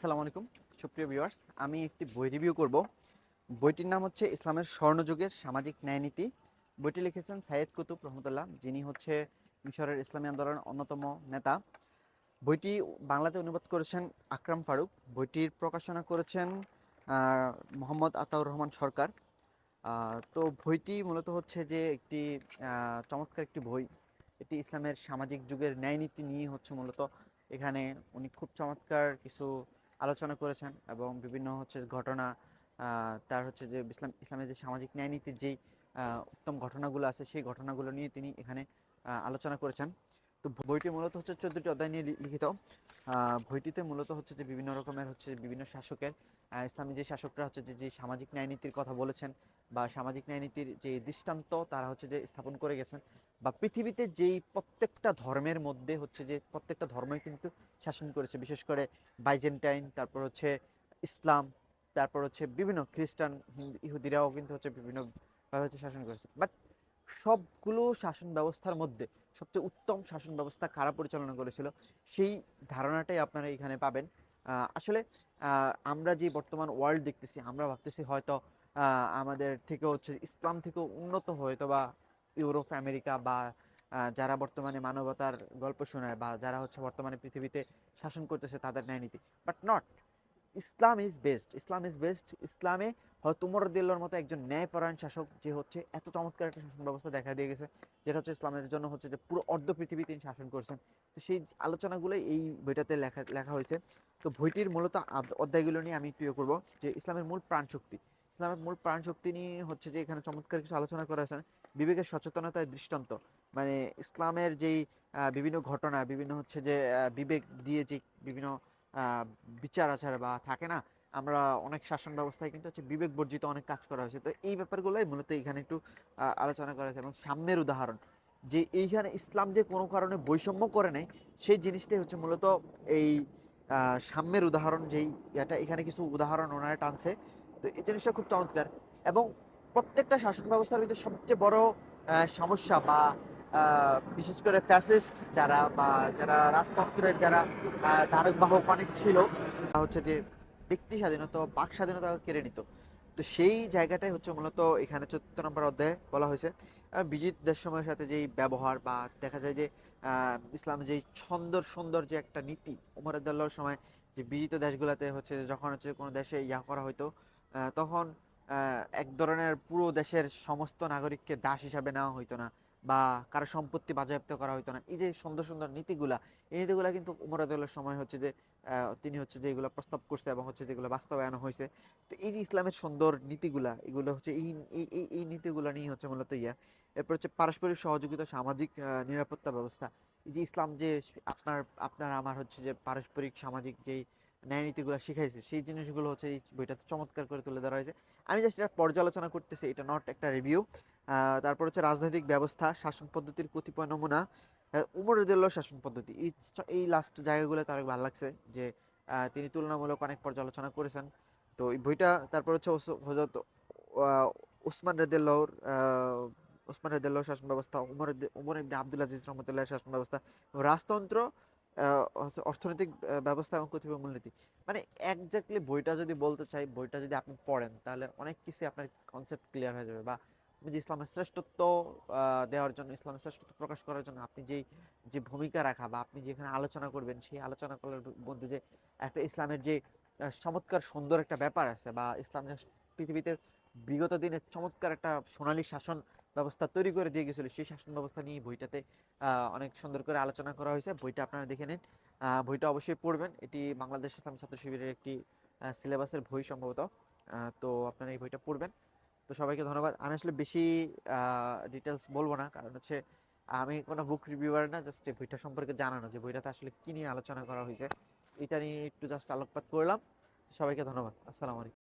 আসসালামু আলাইকুম, সুপ্রিয় ভিউয়ার্স আমি একটি বই রিভিউ করব। বইটির নাম হচ্ছে ইসলামের স্বর্ণযুগের সামাজিক ন্যায়নীতি বইটি লিখেছেন সাইয়েদ কুতুব রহমতুল্লাহ, যিনি হচ্ছে মিশরের ইসলামী আন্দোলনের অন্যতম নেতা। বইটি বাংলাতে অনুবাদ করেছেন আকরাম ফারুক। বইটির প্রকাশনা করেছেন মোহাম্মদ আতাউর রহমান সরকার। তো বইটি মূলত হচ্ছে যে একটি চমৎকার একটি বই। এটি ইসলামের সামাজিক যুগের ন্যায়নীতি নিয়ে হচ্ছে মূলত এখানে উনি খুব চমৎকার কিছু আলোচনা করেছেন এবং বিভিন্ন হচ্ছে ঘটনা তার হচ্ছে যে ইসলাম ইসলামের যে সামাজিক ন্যায় ন্যায়নীতির যেই উত্তম ঘটনাগুলো আছে, সেই ঘটনাগুলো নিয়ে তিনি এখানে আলোচনা করেছেন। তো বইটি মূলত হচ্ছে চোদ্দটি অধ্যায় নিয়ে লিখিত। বইটিতে মূলত হচ্ছে যে বিভিন্ন রকমের হচ্ছে বিভিন্ন শাসকের ইসলামী যে শাসকরা হচ্ছে যে যে সামাজিক ন্যায়নীতির কথা বলেছেন বা সামাজিক ন্যায়নীতির যে দৃষ্টান্ত তারা হচ্ছে যে স্থাপন করে গেছেন বা পৃথিবীতে যেই প্রত্যেকটা ধর্মের মধ্যে হচ্ছে যে প্রত্যেকটা ধর্মই কিন্তু শাসন করেছে। বিশেষ করে বাইজেন্টাইন, তারপর হচ্ছে ইসলাম, তারপর হচ্ছে বিভিন্ন খ্রিস্টান ইহুদিরাও কিন্তু হচ্ছে বিভিন্নভাবে হচ্ছে শাসন করেছে। বাট সবগুলো শাসন ব্যবস্থার মধ্যে সবচেয়ে উত্তম শাসন ব্যবস্থা কারা পরিচালনা করেছিল সেই ধারণাটাই আপনারা এখানে পাবেন। আসলে আমরা যে বর্তমান ওয়ার্ল্ড দেখতেছি, আমরা ভাবতেছি হয়তো আমাদের থেকে হচ্ছে ইসলাম থেকে উন্নত হয়তো বা ইউরোপ, আমেরিকা বা যারা বর্তমানে মানবতার গল্প শোনায় বা যারা হচ্ছে বর্তমানে পৃথিবীতে শাসন করতেছে তাদের ন্যায় নীতি but not Islam is best Islam is best ইসলামে হয়তো উমর দিল্লার মতো একজন ন্যায়পরায়ণ শাসক যে হচ্ছে এত চমৎকার একটা শাসন ব্যবস্থা দেখা দিয়ে গেছে, যেটা হচ্ছে ইসলামের জন্য হচ্ছে যে পুরো অর্ধ পৃথিবী তিনি শাসন করছেন। তো সেই আলোচনাগুলোই এই বইটাতে লেখা লেখা হয়েছে। তো বইটির মূলত অধ্যায়গুলো নিয়ে আমি একটু ইয়ে করব যে ইসলামের মূল প্রাণ শক্তি। ইসলামের মূল প্রাণ শক্তি নিয়ে হচ্ছে যে এখানে চমৎকার কিছু আলোচনা করা হয়েছে। বিবেকের সচেতনতার দৃষ্টান্ত। মানে ইসলামের যেই বিভিন্ন ঘটনা, বিভিন্ন হচ্ছে যে বিবেক দিয়ে যে বিভিন্ন বিচার আচার বা থাকে না, আমরা অনেক শাসন ব্যবস্থায় কিন্তু হচ্ছে বিবেক বর্জিত অনেক কাজ করা হয়েছে। তো এই ব্যাপারগুলোই মূলত এখানে একটু আলোচনা করা হয়েছে। এবং সাম্যের উদাহরণ, যে এইখানে ইসলাম যে কোনো কারণে বৈষম্য করে নেয়, সেই জিনিসটাই হচ্ছে মূলত এই সাম্যের উদাহরণ যেই এটা এখানে কিছু উদাহরণ ওনারা টানছে। তো এই জিনিসটা খুব চমৎকার। এবং প্রত্যেকটা শাসন ব্যবস্থার ভিতরে সবচেয়ে বড় সমস্যা বা বিশেষ করে ফ্যাসিস্ট যারা বা যারা রাজতন্ত্রের যারা ধারক বাহক অনেক ছিল হচ্ছে যে ব্যক্তি স্বাধীনতা বাক স্বাধীনতা কেড়ে নিত। তো সেই জায়গাটাই হচ্ছে মূলত এখানে চতুর্থ নম্বর অধ্যায়ে বলা হয়েছে। বিজিত দেশসমূহের সাথে যেই ব্যবহার বা দেখা যায় যে ইসলাম যেই সুন্দর সুন্দর যে একটা নীতি উমর আবদুল্লাহর সময় যে বিজিত দেশগুলোতে হচ্ছে যখন হচ্ছে কোনো দেশে ইয়া করা হতো তখন এক ধরনের পুরো দেশের সমস্ত নাগরিককে দাস হিসাবে নেওয়া হইতো না। বা কারও সম্পত্তি বাজেয়াপ্ত করা হইতো না। এই যে সুন্দর সুন্দর নীতিগুলা, এই নীতিগুলা কিন্তু উমর সময় হচ্ছে যে তিনি হচ্ছে যে এগুলো প্রস্তাব করছে এবং হচ্ছে যেগুলো বাস্তবায়ন হয়েছে তো এই যে ইসলামের সুন্দর নীতিগুলা, এগুলো হচ্ছে এই এই নীতিগুলো নিয়ে হচ্ছে মূলত ইয়া। এরপর হচ্ছে পারস্পরিক সহযোগিতা, সামাজিক নিরাপত্তা ব্যবস্থা। এই যে ইসলাম যে আপনার আপনার, আমার হচ্ছে যে পারস্পরিক, সামাজিক যেই ন্যায় নীতিগুলো শিখাইছে। সেই জিনিসগুলো হচ্ছে এই বইটাতে চমৎকার করে তুলে ধরা হয়েছে। আমি জাস্ট এটা পর্যালোচনা করতেছি এটা নট একটা রিভিউ তারপর হচ্ছে রাজনৈতিক ব্যবস্থা শাসন পদ্ধতির কতিপয় নমুনা। উমর রদিউল্লাহ শাসন পদ্ধতি। এই এই লাস্ট জায়গাগুলো তার ভালো লাগছে যে তিনি তুলনামূলক অনেক পর্যালোচনা করেছেন। তো এই বইটা তারপর হচ্ছে হজরত আহ, ওসমান রদিউল্লাহর ওসমান রদিউল্লাহর শাসন ব্যবস্থা উমর উমর আব্দুল আজিজ রহমতুল্লাহর শাসন ব্যবস্থা রাজতন্ত্র অর্থনৈতিক ব্যবস্থা এবং কতিপয় মূলনীতি। মানে একজাক্টলি বইটা যদি বলতে চাই, বইটা যদি আপনি পড়েন, তাহলে অনেক কিছু আপনার কনসেপ্ট ক্লিয়ার হয়ে যাবে। বা যে ইসলামের শ্রেষ্ঠত্ব দেওয়ার জন্য, ইসলামের শ্রেষ্ঠত্ব প্রকাশ করার জন্য আপনি যেই, যে ভূমিকা রাখা বা আপনি যেখানে আলোচনা করবেন, সেই আলোচনা করার মধ্যে যে একটা ইসলামের যে চমৎকার সুন্দর একটা ব্যাপার আছে বা ইসলাম পৃথিবীতে বিগত দিনে চমৎকার একটা সোনালী শাসন ব্যবস্থা তৈরি করে দিয়ে গেছিল। সেই শাসন ব্যবস্থা নিয়ে বইটাতে অনেক সুন্দর করে আলোচনা করা হয়েছে। বইটা আপনারা দেখে নিন। বইটা অবশ্যই পড়বেন। এটি বাংলাদেশ ইসলাম ছাত্র শিবিরের একটি সিলেবাসের বই সম্ভবত। তো আপনারা এই বইটা পড়বেন। তো সবাইকে ধন্যবাদ। আমি আসলে বেশি ডিটেলস বলব না। কারণ হচ্ছে, আমি কোনো বুক রিভিউয়ার না জাস্ট এই বইটা সম্পর্কে জানানো যে বইটাতে আসলে কী নিয়ে আলোচনা করা হয়েছে। এটা নিয়ে একটু জাস্ট আলোকপাত করলাম। সবাইকে ধন্যবাদ। আসসালামু আলাইকুম।